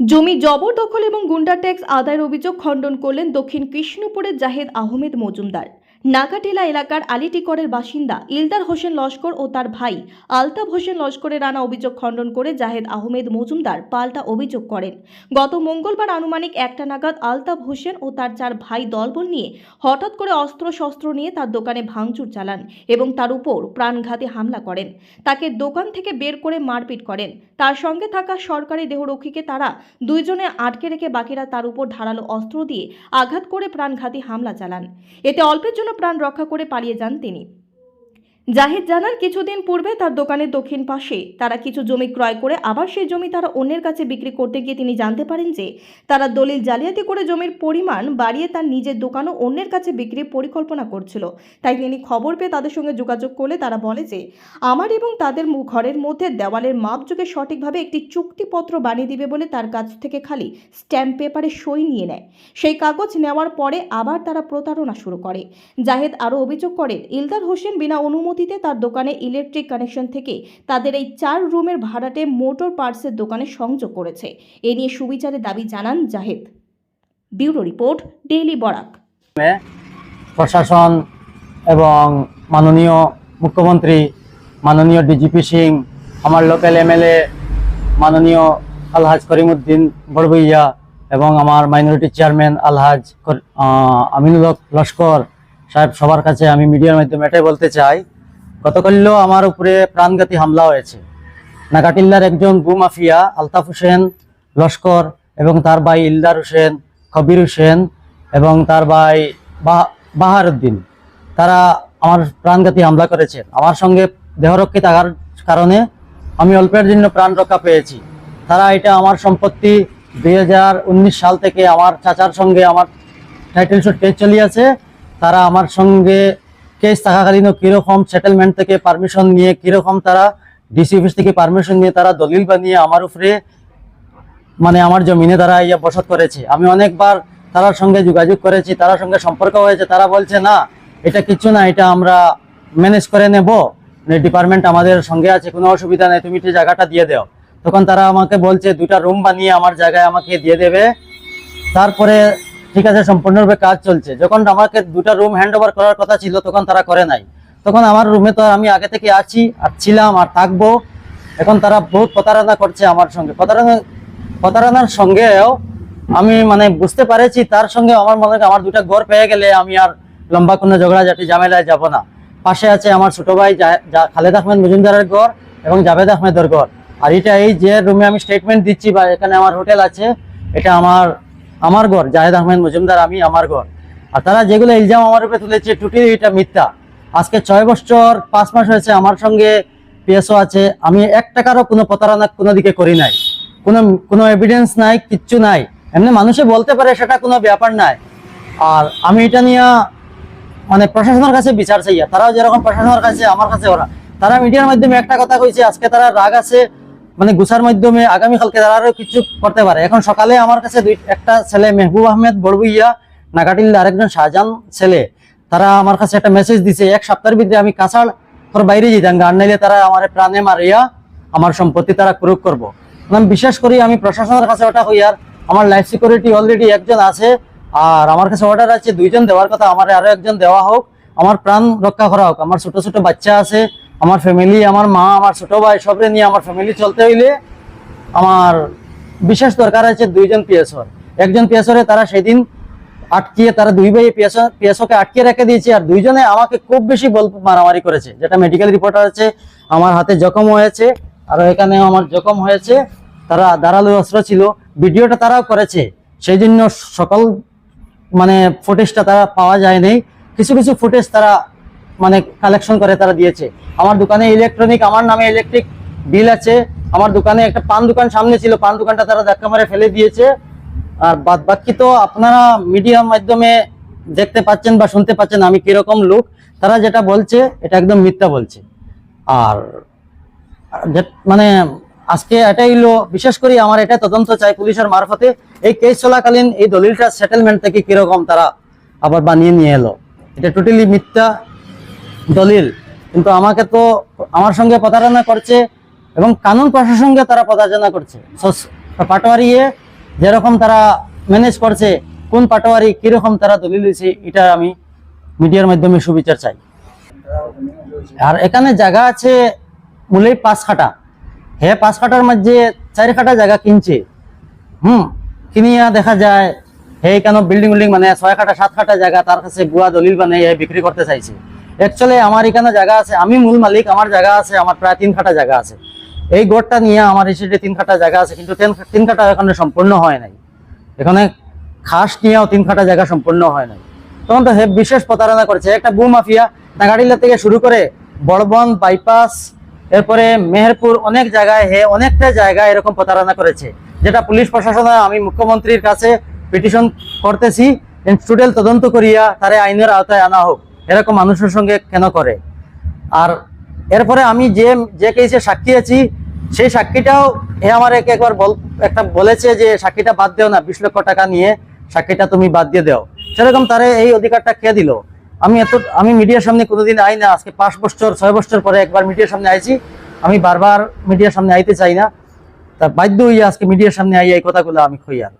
জমি জবরদখল এবং গুন্ডা ট্যাক্স আদায়ের অভিযোগ খণ্ডন করলেন দক্ষিণ কৃষ্ণপুরের জাহেদ আহমেদ মজুমদার। নাকাটিলা এলাকার আলিটিকরের বাসিন্দা ইলদার হোসেন লস্কর ও তার ভাই আলতাফ হোসেন লস্করের আনা অভিযোগ খণ্ডন করে জাহেদ আহমেদ মজুমদার পাল্টা অভিযোগ করেন। গত মঙ্গলবার আনুমানিক একটা নাগাদ আলতাফ হোসেন ও তার চার ভাই দলবল নিয়ে হঠাৎ করে অস্ত্র শস্ত্র নিয়ে তার দোকানে ভাঙচুর চালান এবং তার উপর প্রাণঘাতী হামলা করেন। তাকে দোকান থেকে বের করে মারপিট করেন। তার সঙ্গে থাকা সরকারি দেহরক্ষীকে তারা দুইজনে আটকে রেখে বাকিরা তার উপর ধারালো অস্ত্র দিয়ে আঘাত করে প্রাণঘাতী হামলা চালান। এতে অল্পের জন্য প্রাণ রক্ষা করে পালিয়ে যান তিনি। জাহিদ জানান, কিছুদিন পূর্বে তার দোকানের দক্ষিণ পাশে তারা কিছু জমি ক্রয় করে আবার সেই জমি তারা অন্যের কাছে বিক্রি করতে গিয়ে তিনি জানতে পারেন যে তারা দলিল জালিয়াতি করে জমির পরিমাণ বাড়িয়ে তার নিজের দোকানও অন্যের কাছে বিক্রির পরিকল্পনা করছিল। তাই তিনি খবর পেয়ে তাদের সঙ্গে যোগাযোগ করলে তারা বলে যে, আমার এবং তাদের ঘরের মধ্যে দেওয়ালের মাপযোগে সঠিকভাবে একটি চুক্তিপত্র বানিয়ে দিবে বলে তার কাছ থেকে খালি স্ট্যাম্প পেপারে সই নিয়ে নেয়। সেই কাগজ নেওয়ার পরে আবার তারা প্রতারণা শুরু করে। জাহেদ আরও অভিযোগ করেন, ইলদার হোসেন বিনা অনুমতিতে তার দোকানে ইলেকট্রিক কানেকশন থেকে তাদের এই চার রুমের ভাড়াটে মোটর পার্টসের দোকানে সংযোগ করেছে। এ নিয়ে সুবিচারের দাবি জানান Zahed. Bureau report, daily Barak. প্রশাসন এবং মাননীয় মুখ্যমন্ত্রী, মাননীয় ডিজিপি সিং, আমার লোকাল এমএলএ মাননীয় আলহাজ করিমউদ্দিন বড়বইয়া এবং আমার মাইনরিটি চেয়ারম্যান আলহাজ আমিনুল লস্কর সাহেব সবার কাছে আমি মিডিয়ার মাধ্যমে এটাই বলতে চাই গতকালও আমার উপরে প্রাণঘাতী হামলা হয়েছে। নাগাটিল্লার একজন গু মাফিয়া আলতাফ হোসেন লস্কর এবং তার ভাই ইলদার হোসেন কবির হোসেন এবং তার ভাই বা- বাহার উদ্দিন তারা আমার প্রাণঘাতী হামলা করেছে। আমার সঙ্গে দেহরক্ষী থাকার কারণে আমি অল্পের জন্য প্রাণ রক্ষা পেয়েছি। তারা এটা আমার সম্পত্তি। দুই হাজার উনিশ সাল থেকে আমার চাচার সঙ্গে আমার টাইটেল শুট কেস চলিয়েছে। তারা আমার সঙ্গে কেস থাকাকালীনও কীরকম সেটেলমেন্ট থেকে পারমিশন নিয়ে, কীরকম তারা ডিসি অফিস থেকে পারমিশন নিয়ে তারা দলিল বানিয়ে আমার উপরে মানে আমার জমিনে তারা ইয়ে বসত করেছে। আমি অনেকবার তার সঙ্গে যোগাযোগ করেছি তার সঙ্গে সম্পর্ক হয়েছে, তারা বলছে, না, এটা কিছু না, এটা আমরা ম্যানেজ করে নেব। ডিপার্টমেন্ট আমাদের সঙ্গে আছে, কোনো অসুবিধা নেই, তুমি জায়গাটা দিয়ে দাও। তখন তারা আমাকে বলছে দুটা রুম বানিয়ে আমার জায়গায় আমাকে দিয়ে দেবে। তারপরে ঠিক আছে, সম্পূর্ণরূপে কাজ চলছে। যখন আমাকে দুটা রুম হ্যান্ড ওভার করার কথা ছিল, তখন তারা করে নাই। তখন আমার রুমে তো আমি আগে থেকে আছি, আর ছিলাম, আর থাকব। এখন তারা বহুত প্রতারণা করছে আমার সঙ্গে। প্রতারণা, প্রতারণার সঙ্গেও আমি মানে বুঝতে পারেছি, তার সঙ্গে আমার মনে আমার দুটা ঘর পেয়ে গেলে আমি আর লম্বা কোনো ঝগড়াঝাটি, ঝামেলায় যাব না। পাশে আছে আমার ছোট ভাই খালেদ আহমেদ মজুমদারের ঘর এবং জাভেদ আহমেদের ঘর। আর এটা এই যে রুমে আমি স্টেটমেন্ট দিচ্ছি বা এখানে আমার হোটেল আছে, এটা আমার আমার ঘর, জাহেদ আহমেদ মজুমদার, আমি আমার ঘর। আর তারা যেগুলো ইলজাম আমার উপরে তুলেছে, টুটি এটা মিথ্যা। আজকে ছয় বছর, পাঁচ মাস হয়েছে আমার সঙ্গে, পিএসও আছে। আমি এক টাকারও কোনো প্রতারণা কোনো দিকে করি নাই। কোনো কোনো এভিডেন্স নাই, কিচ্ছু নাই। এমনি মানুষে বলতে পারে সেটা কোনো ব্যাপার নাই। আর আমি এটা নিয়ে মানে প্রশাসনের কাছে বিচার চাইয়া তারাও যেরকম প্রশাসনের কাছে, আমার কাছে ওরা তারা মিডিয়ার মাধ্যমে একটা কথা কইছে, আজকে তারা রাগ আছে মানে গুছার মাধ্যমে আগামীকালকে তারা আরও কিছু করতে পারে। এখন সকালে আমার কাছে দুই একটা ছেলে, মেহবুব আহমেদ বড়বুইয়া নাগাটিল আরেকজন শাহজাহান ছেলে, তারা আমার কাছে একটা মেসেজ দিছে, এক সপ্তাহের ভিতরে আমি কাঁচার তোর বাইরে যেতাম, গান নাইলে তারা আমার প্রাণে মারিয়া আমার সম্পত্তি তারা প্রয়োগ করব। বিশ্বাস করি আমি প্রশাসনের কাছে ওটা হই আর আমার লাইফ সিকিউরিটি অলরেডি একজন আছে, আর আমার কাছে অর্ডার আছে, দুইজন দেওয়ার কথা আমার আরও একজন দেওয়া হোক, আমার প্রাণ রক্ষা করা হোক। আমার ছোট ছোট বাচ্চা আছে আমার ফ্যামিলি আমার মা, আমার ছোট ভাই, সবরে নিয়ে আমার ফ্যামিলি চলতে হইলে আমার বিশেষ দরকার আছে দুইজন পিএসওর। একজন পিএসওরে তারা সেদিন আটকিয়ে, তারা দুই ভাই পিএসও, পিএসওকে আটকিয়ে রেখে দিয়েছে আর দুইজনে আমাকে খুব বেশি বল মারামারি করেছে। যেটা মেডিকেল রিপোর্ট আছে, আমার হাতে জখম হয়েছে, আর এখানে আমার জখম হয়েছে, তারা দাঁড়াল অস্ত্র ছিল। ভিডিওটা তারাও করেছে। সেই জন্য সকল মানে ফুটেজটা তারা পাওয়া যায় নাই কিছু কিছু ফুটেজ তারা মানে কালেকশন করে তারা দিয়েছে। আমার দোকানে ইলেকট্রনিক আমার নামে ইলেকট্রিক বিল আছে। আমার দোকানে একটা পান দোকান সামনে ছিল, পান দোকানটা তারা ধাক্কা মারে ফেলে দিয়েছে। আর বাদ বাকি তো আপনারা মিডিয়ার মাধ্যমে দেখতে পাচ্ছেন বা শুনতে পাচ্ছেন আমি কীরকম লোক তারা যেটা বলছে, এটা একদম মিথ্যা বলছে। আর মানে আজকে এটাই হলো, বিশেষ করে আমার এটা তদন্ত চাই পুলিশের মারফতে, এই কেস চলাকালীন এই দলিলটা সেটেলমেন্ট থেকে কীরকম তারা আবার বানিয়ে নিয়ে এলো। এটা টোটালি মিথ্যা। দলিল। কিন্তু আমাকে তো আমার সঙ্গে প্রতারণা করছে এবং কানুন প্রশাসনকে তারা প্রতারণা করছে। পাটোয়ারিয়ে যেরকম তারা ম্যানেজ করছে, কোন পাটোয়ারি কীরকম তারা দলিল দিয়েছে, এটা আমি মিডিয়ার মাধ্যমে সুবিচার চাই। আর এখানে জায়গা আছে মূলেই পাঁচ খাটা হে পাঁচ খাটার মধ্যে চার খাটা জায়গা কিনছে। হুম, কিনিয়া দেখা যায়, হে কেন বিল্ডিং উল্ডিং মানে ছয় খাটা সাত খাটা জায়গা তার কাছে গুয়া দলিল বানিয়ে বিক্রি করতে চাইছে। অ্যাকচুয়ালি আমার এখানে জায়গা আছে। আমি মূল মালিক, আমার জায়গা আছে, আমার প্রায় তিন খাটা জায়গা আছে। এই গোড়টা নিয়ে আমার এসে তিন খাটা জায়গা আছে, কিন্তু তিন খাটা এখানে সম্পূর্ণ হয় নাই। এখানে খাস নিয়েও তিন খাটা জায়গা সম্পূর্ণ হয় নাই। তখন তো বিশেষ প্রতারণা করেছে। একটা বু মাফিয়া নাগাড়িলা থেকে শুরু করে বড়বন, বাইপাস, এরপরে মেহেরপুর অনেক জায়গায় হে অনেকটা জায়গায় এরকম প্রতারণা করেছে। যেটা পুলিশ প্রশাসনে আমি মুখ্যমন্ত্রীর কাছে পিটিশন করতেছি। ইনস্টুডেন্ট তদন্ত করিয়া তারে আইনের আওতায় আনা হোক। এরকম মানুষের সঙ্গে কেন করে? আর এরপরে আমি যে যে কেসে সাক্ষী আছি, সেই সাক্ষীটাও এ আমার একে একবার বল, একটা বলেছে যে সাক্ষীটা বাদ দেও না, বিশ লক্ষ টাকা নিয়ে সাক্ষীটা তুমি বাদ দিয়ে দাও। সেরকম তারে এই অধিকারটা কে দিল? আমি এত, আমি মিডিয়ার সামনে কোনোদিন আই না, আজকে পাঁচ বছর, ছয় বছর পরে একবার মিডিয়ার সামনে আইছি। আমি বারবার মিডিয়ার সামনে আইতে চাই না। তা বাধ্য হইয়া আজকে মিডিয়ার সামনে আইয়া এই কথাগুলো আমি আর?